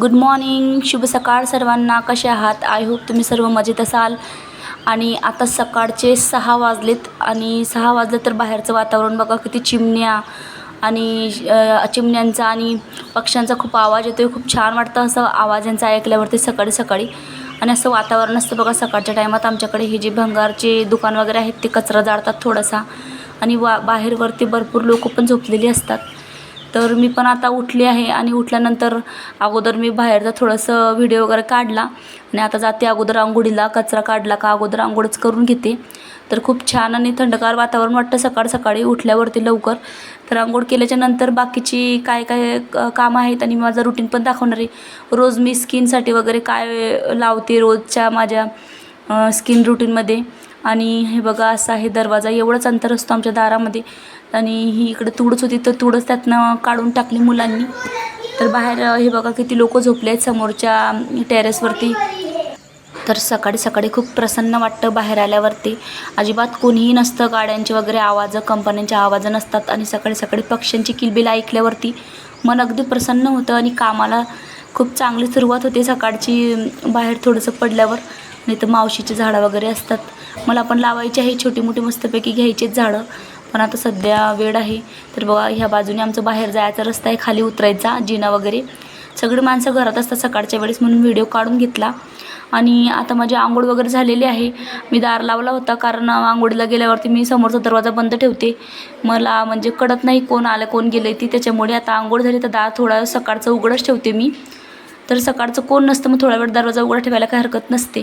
Good morning शुभ सकाळ सर्वांना. कसे आहात? आय होप तुम्ही सर्व मजेत असाल. आणि आता सकाळचे सहा वाजलेत आणि सहा वाजले तर बाहेरचं वातावरण बघा किती चिमण्या आणि चिमण्यांचा आणि पक्ष्यांचा खूप आवाज येतो आहे खूप छान वाटतं असं आवाज यांचा ऐकल्यावरती सकाळी सकाळी. आणि असं वातावरण असतं बघा सकाळच्या टायमात आमच्याकडे हे जे भंगारचे दुकान वगैरे आहेत ते कचरा जाळतात थोडासा. आणि वा बाहेरवरती भरपूर लोक पण झोपलेली असतात. तर मी पण आता उठली आहे आणि उठल्यानंतर अगोदर मी बाहेरचा थोडंसं व्हिडिओ वगैरे काढला. आणि आता जाते अगोदर आंघोळीला. कचरा काढला का अगोदर आंघोळच करून घेते. तर खूप छान आणि थंडगार वातावरण वाटतं सकाळ सकाळी उठल्यावरती लवकर. तर आंघोळ केल्याच्यानंतर बाकीची काय काय कामं आहेत आणि माझं रुटीन पण दाखवणार आहे. रोज मी स्किनसाठी वगैरे काय लावते रोजच्या माझ्या स्किन रुटीनमध्ये आणि हे बघा असं आहे दरवाजा एवढंच अंतर असतो आमच्या दारामध्ये. आणि ही इकडं तुडच होती. तर तुडच त्यातनं काढून टाकली मुलांनी. तर बाहेर हे बघा किती लोक झोपले आहेत समोरच्या टेरेसवरती तर सकाळी सकाळी खूप प्रसन्न वाटतं बाहेर आल्यावरती. अजिबात कोणीही नसतं गाड्यांचे वगैरे आवाजं कंपन्यांचे आवाजं नसतात. आणि सकाळी सकाळी पक्ष्यांची किलबिल ऐकल्यावरती मन अगदी प्रसन्न होतं आणि कामाला खूप चांगली सुरुवात होते सकाळची बाहेर थोडंसं पडल्यावर. नाही तर मावशीचे झाडं वगैरे असतात. मला पण लावायची आहे छोटी मोठी मस्तपैकी घ्यायचीच झाडं. पण आता सध्या वेळ आहे. तर बघा ह्या बाजूने आमचं बाहेर जायचा रस्ता आहे खाली उतरायचा जिना वगैरे. सगळी माणसं घरात असतात सकाळच्या वेळेस म्हणून व्हिडिओ काढून घेतला. आणि आता माझी आंघोळ वगैरे झालेली आहे. मी दार लावला होता कारण आंघोळीला गेल्यावरती मी समोरचा दरवाजा बंद ठेवते. मला म्हणजे कळत नाही कोण आलं कोण गेलं ती. त्याच्यामुळे आता आंघोळ झाली तर दार थोडा सकाळचं उघडच ठेवते मी. तर सकाळचं कोण नसतं मग थोडा वेळ दरवाजा उघडा ठेवायला काही हरकत नसते.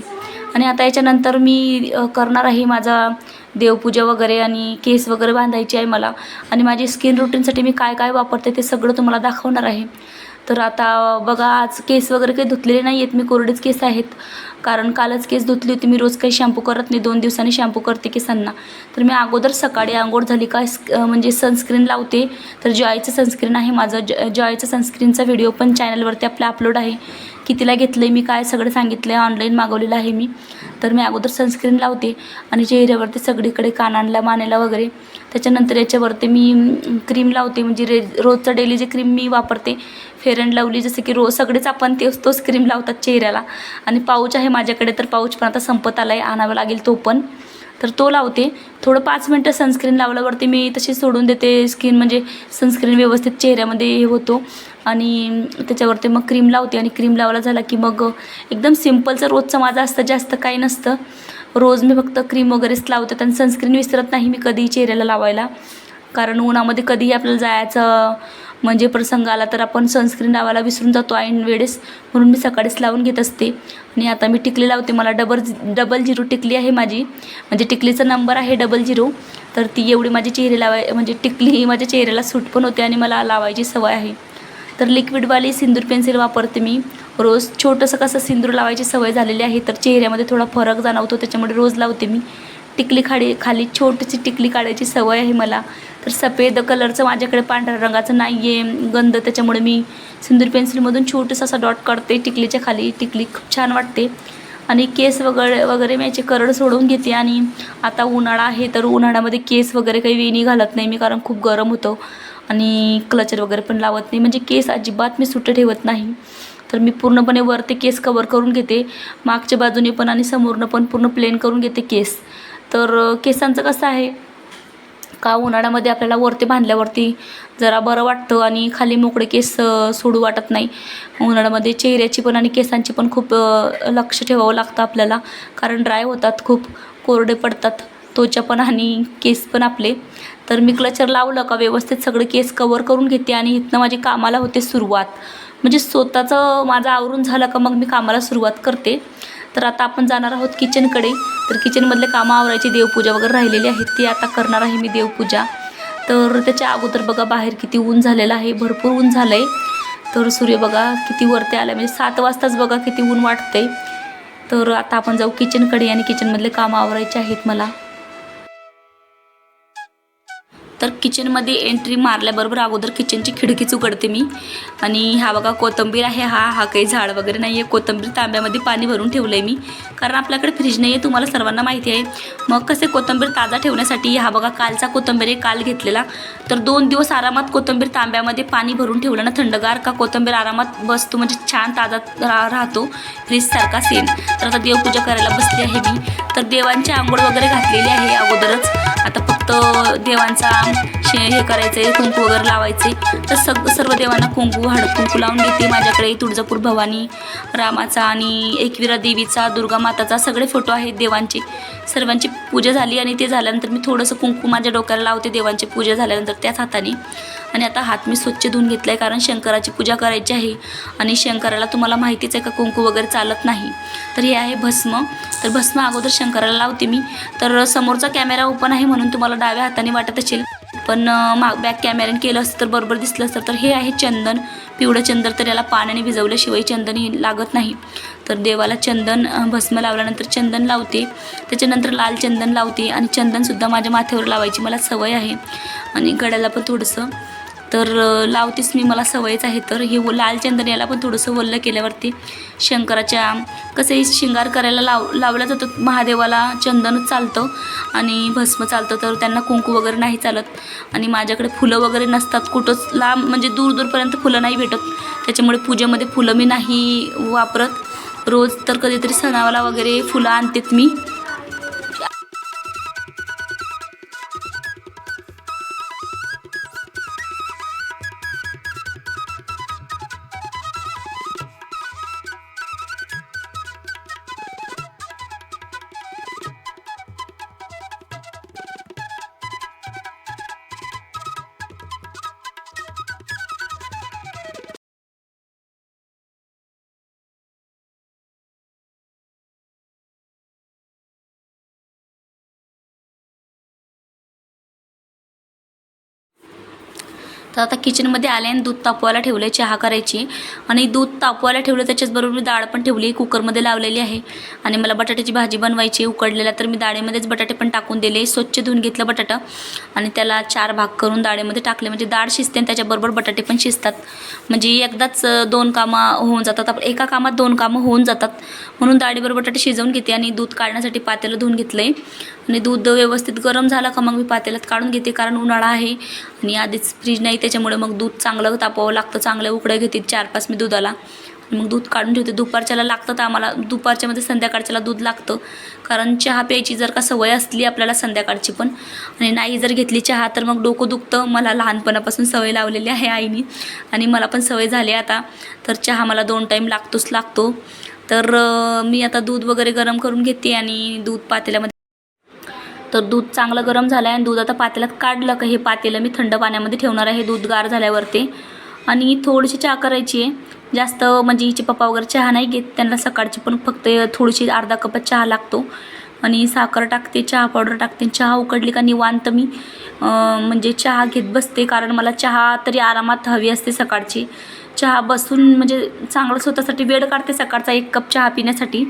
आणि आता याच्यानंतर मी करणार आहे माझा देवपूजा वगैरे आणि केस वगैरे बांधायची आहे मला. आणि माझी स्किन रुटीनसाठी मी काय काय वापरते ते सगळं तुम्हाला दाखवणार आहे. तर आता बघा आज केस वगैरे काही धुतलेले नाही आहेत मी कोरडेच केस आहेत. कारण कालच केस धुतली होती. मी रोज काही शॅम्पू करत नाही. दोन दिवसांनी शॅम्पू करते केसांना. तर मी अगोदर सकाळी आंघोळ झाली का स्क म्हणजे सनस्क्रीन लावते. तर जॉयचं सनस्क्रीन आहे माझं. ज जॉयचं सनस्क्रीनचा व्हिडिओ पण चॅनलवरती आपला अपलोड आहे. कितीला घेतलं आहे मी काय सगळं सांगितलं आहे ऑनलाईन मागवलेलं आहे मी. तर मी अगोदर सनस्क्रीन लावते आणि चेहऱ्यावरती सगळीकडे कानांला मानेला वगैरे. त्याच्यानंतर याच्यावरती मी क्रीम लावते. म्हणजे रे रोजचं डेली जे क्रीम मी वापरते फेअर अँड लवली जसं की रोज सगळेच आपण तेच तोच क्रीम लावतात चेहऱ्याला. आणि पाऊच आहे माझ्याकडे तर पाऊच पण आता संपत आला आहे आणावा लागेल तो पण. तर तो लावते. थोडं पाच मिनटं सनस्क्रीन लावल्यावरती मी तशी सोडून देते स्किन म्हणजे सनस्क्रीन व्यवस्थित चेहऱ्यामध्ये हे होतो. आणि त्याच्यावरती मग क्रीम लावते आणि क्रीम लावला झाला की मग एकदम सिम्पलचं रोजचं माझं असतं जास्त काही नसतं. रोज मी फक्त क्रीम वगैरेच लावते आणि सनस्क्रीन विसरत नाही मी कधीही चेहऱ्याला लावायला. कारण उन्हामध्ये कधीही आपल्याला जायचं म्हणजे प्रसंग आला तर आपण सनस्क्रीन लावायला विसरून जातो ऐन वेळेस. म्हणून मी सकाळीच लावून घेत असते. आणि आता मी टिकली लावते. मला डबल डबल झिरो टिकली आहे माझी. म्हणजे टिकलीचा नंबर आहे डबल झिरो तर ती एवढी माझी चेहरे लावाय म्हणजे टिकली ही माझ्या चेहऱ्याला सूट पण होते आणि मला लावायची सवय आहे. तर लिक्विडवाली सिंदूर पेन्सिल वापरते मी. रोज छोटंसं कसं सिंदूर लावायची सवय झालेली आहे तर चेहऱ्यामध्ये थोडा फरक जाणवतो. त्याच्यामुळे रोज लावते मी. टिकली खाडी खाली छोटीशी टिकली काढायची सवय आहे मला. तर सफेद कलरचं माझ्याकडे पांढऱ्या रंगाचं नाही आहे गंध त्याच्यामुळे मी सिंदूर पेन्सिलमधून छोटंसं असा डॉट काढते टिकलीच्या खाली. टिकली खूप छान वाटते. आणि केस वगैरे वगैरे मी याचे करड सोडून घेते आणि आता उन्हाळा आहे तर उन्हाळ्यामध्ये केस वगैरे काही वेणी घालत नाही मी कारण खूप गरम होतं. आणि क्लचर वगैरे पण लावत नाही. म्हणजे केस अजिबात मी सुट्टे ठेवत नाही. तर मी पूर्णपणे वरती केस कवर करून घेते. मागच्या बाजूने पण आणि समोरनं पण पूर्ण प्लेन करून घेते केस. तर केसांचं कसं आहे का उन्हाळ्यामध्ये आपल्याला वरती बांधल्यावरती जरा बरं वाटतं आणि खाली मोकळे केस सोडू वाटत नाही. उन्हाळ्यामध्ये चेहऱ्याची पण आणि केसांची पण खूप लक्ष ठेवावं लागतं आपल्याला. कारण ड्राय होतात खूप कोरडे पडतात त्वचा पण आणि केस पण आपले. तर मी क्लचर लावलं का व्यवस्थित सगळे केस कवर करून घेते आणि इथनं माझी कामाला होते सुरुवात. म्हणजे स्वतःचं माझं आवरून झालं का मग मी कामाला सुरुवात करते. तर आता आपण जाणार आहोत किचनकडे. तर किचनमधले कामं आवरायची देवपूजा वगैरे राहिलेली आहे ती आता करणार आहे मी देवपूजा. तर त्याच्या अगोदर बघा बाहेर किती ऊन झालेलं आहे. भरपूर ऊन झालं आहे तर सूर्य बघा किती वरती आला म्हणजे सात वाजताच बघा किती ऊन वाटतंय. तर आता आपण जाऊ किचनकडे आणि किचनमधले कामं आवरायचे आहेत मला. तर किचनमध्ये एंट्री मारल्याबरोबर अगोदर किचनची खिडकीच उघडते मी. आणि हा बघा कोथिंबीर आहे हा. हा काही झाड वगैरे नाही आहे कोथिंबीर तांब्यामध्ये पाणी भरून ठेवलं आहे मी. कारण आपल्याकडे फ्रीज नाही आहे तुम्हाला सर्वांना माहिती आहे. मग कसे कोथिंबीर ताजा ठेवण्यासाठी हा बघा कालचा कोथिंबीर आहे काल घेतलेला. तर दोन दिवस आरामात कोथिंबीर तांब्यामध्ये पाणी भरून ठेवलं ना थंडगार का कोथिंबीर आरामात बसतो म्हणजे छान ताजा रा राहतो. फ्रीजसारखा सेम तर आता देवपूजा करायला बसली आहे मी. तर देवांची आंघोळ वगैरे घातलेली आहे अगोदरच. आता फक्त देवांचा शे हे करायचे कुंकू वगैरे लावायचे तर सग सर्व देवांना कुंकू हळद कुंकू लावून घेते माझ्याकडे तुळजापूर भवानी रामाचा आणि एकविरा देवीचा दुर्गा माताचा सगळे फोटो आहेत देवांचे. सर्वांची पूजा झाली आणि ते झाल्यानंतर मी थोडंसं कुंकू माझ्या डोक्याला लावते देवांची पूजा झाल्यानंतर त्याच हाताने. आणि आता हात मी स्वच्छ धुवून घेतला आहे कारण शंकराची पूजा करायची आहे. आणि शंकराला तुम्हाला माहितीच आहे का कुंकू वगैरे चालत नाही. तर हे आहे भस्म. तर भस्म अगोदर शंकराला लावते मी. तर समोरचा कॅमेरा ओपन आहे म्हणून तुम्हाला डाव्या हाताने वाटत असेल. पण माग बॅक कॅमेऱ्याने केलं असतं तर बरोबर दिसलं असतं. तर हे आहे चंदन. पिवळं चंदन तर याला पाण्याने भिजवल्याशिवाय चंदन हे लागत नाही. तर देवाला चंदन भस्म लावल्यानंतर चंदन लावते. त्याच्यानंतर लाल चंदन लावते. आणि चंदनसुद्धा माझ्या माथ्यावर लावायची मला सवय आहे. आणि गळ्याला पण थोडंसं तर लावतेच मी मला सवयच आहे. तर हे लालचंदन लाल चंदन याला पण थोडंसं वल्ल केल्यावरती शंकराच्या कसंही शिंगार करायला लाव लावला जातो. महादेवाला चंदनच चालतं आणि भस्म चालतं. तर त्यांना कुंकू वगैरे नाही चालत. आणि माझ्याकडे फुलं वगैरे नसतात. कुठंच लांब म्हणजे दूर दूरपर्यंत फुलं नाही भेटत. त्याच्यामुळे पूजेमध्ये फुलं मी नाही वापरत. रोज तर कधीतरी सणावाला वगैरे फुलं आणतेत मी. तर आता किचनमध्ये आले आणि दूध तापवायला ठेवलं आहे चहा करायची. आणि दूध तापवायला ठेवलं त्याच्याचबरोबर मी डाळ पण ठेवली कुकरमध्ये लावलेली आहे. आणि मला बटाट्याची भाजी बनवायची उकडलेल्या तर मी डाळीमध्येच बटाटे पण टाकून दिले स्वच्छ धुवून घेतलं बटाटा. आणि त्याला चार भाग करून डाळीमध्ये टाकले म्हणजे डाळ शिजते आणि त्याच्याबरोबर बटाटे पण शिजतात. म्हणजे एकदाच दोन कामं होऊन जातात. आपण एका कामात दोन कामं होऊन जातात. म्हणून डाळीबरोबर बटाटे शिजवून घेते आणि दूध काढण्यासाठी पातेलं धुवून घेतलं आहे आणि दूध व्यवस्थित गरम झालं का मग मी पातेल्यात काढून घेते कारण उन्हाळा आहे आणि आधीच फ्रीज नाही त्याच्यामुळे मग दूध चांगलं तापवावं लागतं चांगल्या उकड्या घेते चार पाच मी दुधाला. मग दूध काढून ठेवते. दुपारच्याला लागतं तर आम्हाला दुपारच्यामध्ये संध्याकाळच्याला दूध लागतं. कारण चहा प्यायची जर का सवय असली आपल्याला संध्याकाळची पण आणि नाही जर घेतली चहा तर मग डोकं दुखतं. मला लहानपणापासून सवय लावलेली आहे आईने आणि मला पण सवय झाली आहे आता. तर चहा मला दोन टाईम लागतोच लागतो. तर मी आता दूध वगैरे गरम करून घेते आणि दूध पातेल्यामध्ये तर दूध चांगलं गरम झालं आहे आणि दूध आता पातेल्यात काढलं का हे पातेलं मी थंड पाण्यामध्ये ठेवणार आहे. दूध गार झाल्यावरती. आणि थोडीशी चहा करायची आहे. जास्त म्हणजे हिचे पप्पा वगैरे चहा नाही घेत. त्यांना सकाळची पण फक्त थोडीशी अर्धा कप चहा लागतो. आणि साखर टाकते चहा पावडर टाकते. चहा उकडली का निवांत मी म्हणजे चहा घेत बसते. कारण मला चहा तरी आरामात हवी असते सकाळची. चहा बसून म्हणजे चांगलं स्वतःसाठी वेळ काढते सकाळचा एक कप चहा पिण्यासाठी.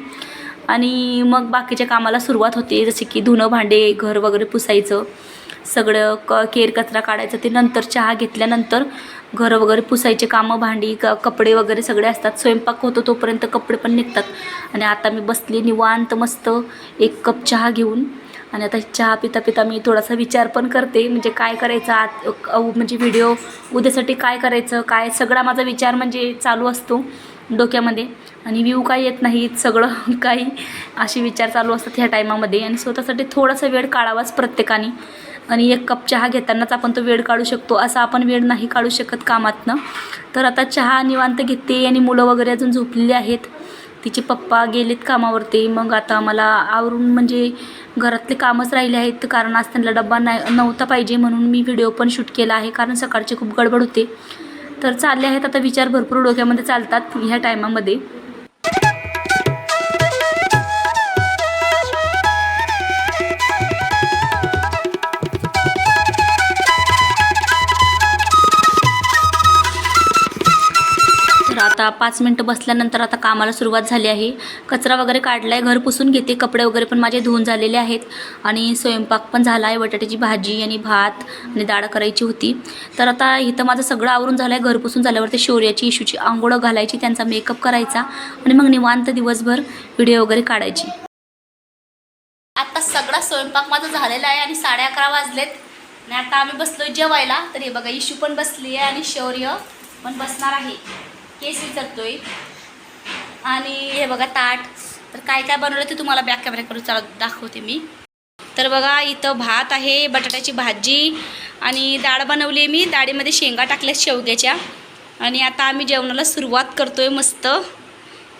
आणि मग बाकीच्या कामाला सुरुवात होते जसे की धुणं भांडे घर वगैरे पुसायचं. सगळं क केर कचरा काढायचं ते नंतर चहा घेतल्यानंतर घरं वगैरे पुसायचे. कामं भांडी क कपडे वगैरे सगळे असतात. स्वयंपाक होतो तोपर्यंत कपडे पण निघतात. आणि आता मी बसली निवांत मस्त एक कप चहा घेऊन. आणि आता चहा पिता पिता मी थोडासा विचार पण करते. म्हणजे काय करायचं आत म्हणजे व्हिडिओ उद्यासाठी काय करायचं काय सगळा माझा विचार म्हणजे चालू असतो. डोक्यामध्ये. आणि व्ह्यू काय येत नाहीत सगळं काही असे विचार चालू असतात ह्या टायमामध्ये आणि स्वतःसाठी थोडासा वेळ काढावाच प्रत्येकाने. आणि एक कप चहा घेतानाच आपण तो वेळ काढू शकतो. असा आपण वेळ नाही काढू शकत कामातनं. तर आता चहा निवांत घेते आणि मुलं वगैरे अजून झोपलेली आहेत. तिचे पप्पा गेलेत कामावरती. मग आता मला आवरून म्हणजे घरातले कामच राहिले आहेत. कारण आज त्यांना डब्बा नाही नव्हता पाहिजे म्हणून मी व्हिडिओ पण शूट केला आहे. कारण सकाळची खूप गडबड होते. तर चालले आहेत. आता विचार भरपूर डोक्यामध्ये चालतात ह्या टायमामध्ये. आता पाच मिनटं बसल्यानंतर आता कामाला सुरुवात झाली आहे. कचरा वगैरे काढला आहे घर पुसून घेते कपडे वगैरे पण माझे धुवून झालेले आहेत. आणि स्वयंपाक पण झाला आहे बटाट्याची भाजी आणि भात आणि डाळ करायची होती. तर आता इथं माझं सगळं आवरून झालं आहे घर पुसून झाल्यावरती शौर्याची इशूची आंघोळं घालायची त्यांचा मेकअप करायचा आणि मग निवांत दिवसभर व्हिडिओ वगैरे काढायची. आता सगळा स्वयंपाक माझा झालेला आहे आणि साडे अकरा वाजलेत. आणि आता आम्ही बसलोय जेवायला. तर हे बघा इशू पण बसली आहे आणि शौर्य पण बसणार आहे. केस विचारतोय. आणि हे बघा ताट. तर काय काय बनवलं ते तुम्हाला बॅक कॅमेरा करून चाल दाखवते मी. तर बघा इथं भात आहे बटाट्याची भाजी आणि डाळ बनवली आहे मी. डाळीमध्ये शेंगा टाकल्या शेवग्याच्या. आणि आता आम्ही जेवणाला सुरुवात करतोय मस्त.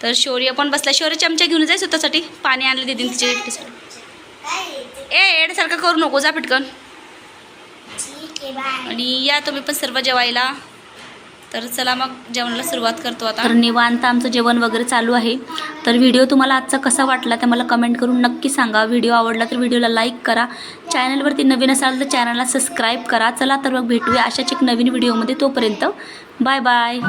तर शौर्य पण बसला शौर्य चमचा घेऊन जाय स्वतःसाठी. पाणी आणलं दिदीन तिच्या एकटीसाठी ए एडसारखं करू नको जा पिटकन. आणि या तुम्ही पण सर्व जेवायला. तर चला मग जेवणाला सुरुवात करतो आता. तर निवांत आमचं जेवण वगैरे चालू आहे. तर व्हिडिओ तुम्हाला आजचा कसा वाटला ते मला कमेंट करून नक्की सांगा. व्हिडिओ आवडला तर व्हिडिओला लाईक करा. चॅनलवरती नवीन असाल तर चॅनलला सबस्क्राईब करा. चला तर मग भेटूया अशाच एक नवीन व्हिडिओमध्ये तोपर्यंत. Bye bye